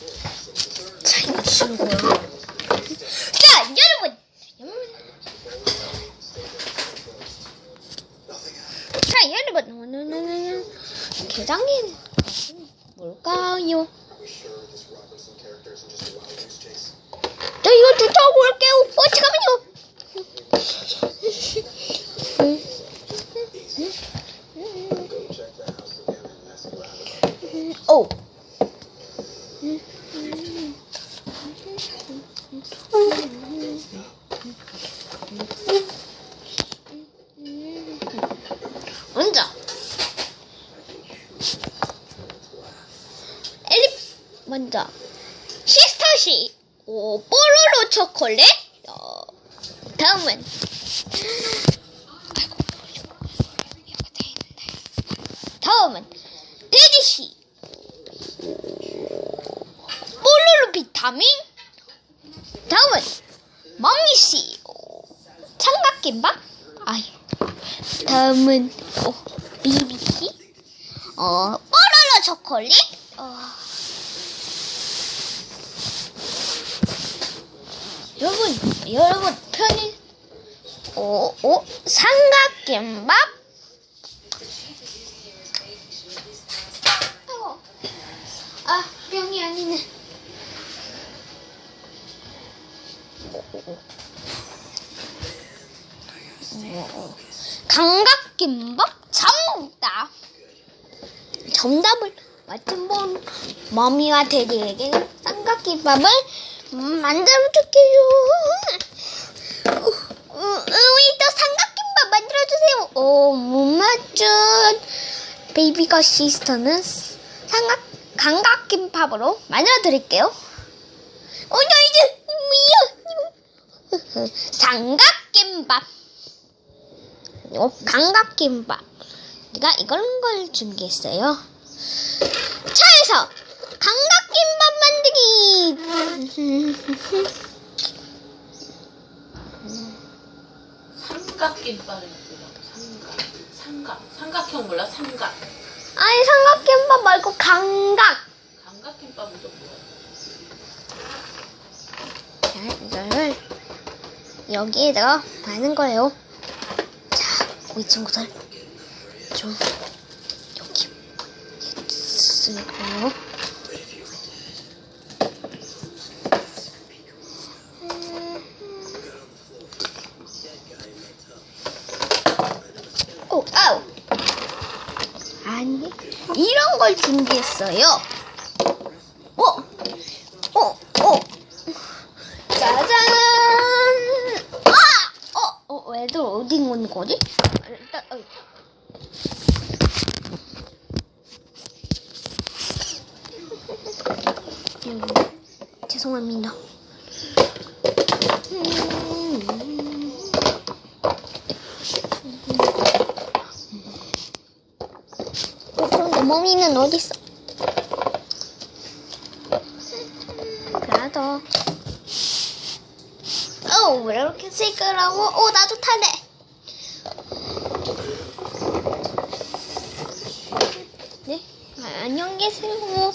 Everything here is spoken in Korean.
자, 이 친구야. 자, 여러분. 자, 여러분. 오늘은 개장인 뭘까요? 자, 이거 쫓아오고 올게요. 어, 잠깐만요. 오. 먼저. 엘리 먼저. 시스터시 오 뽀로로 초콜릿? 어, 다음은. 다음은. 데디시 비타민? 다음은 머미씨. 삼각김밥? 아유 다음은 어, 비비씨 어 뽀로로 초콜릿? 어, 여러분 여러분 편히 어, 어 삼각김밥 감각김밥 정답. 정답을 맞힌 분 머미와 데디에게 삼각김밥을 음, 만들어 줄게요. 우, 우, 우리 또 삼각김밥 만들어 주세요. 오, 못 맞춘 베이비가 시스터는 삼각 감각김밥으로 만들어 드릴게요. 어, 나 이제 미야. 삼각김밥. 요 감각김밥. 내가 이런 걸 준비했어요. 차에서 감각김밥 만들기. 삼각김밥을 삼각 삼각 삼각형 몰라 삼각 아니 삼각김밥 말고 감각. 감각김밥은 또 뭐야? 자, 이거를 여기에다가 바는 거예요. 자, 우리 친구들 좀 여기 쓰고요. 오, 아우. 아니, 이런 걸 준비했어요. 어, 어, 어. 짜잔! 아! 어, 어, 애들 어디 있는 거지? 일단, 어이. 음, 죄송합니다. 음. 어, 어디 있어? 그래도. 어, 왜 이렇게 시끄러워? 어, 나도 탈래. 네? 아, 안녕 계세요.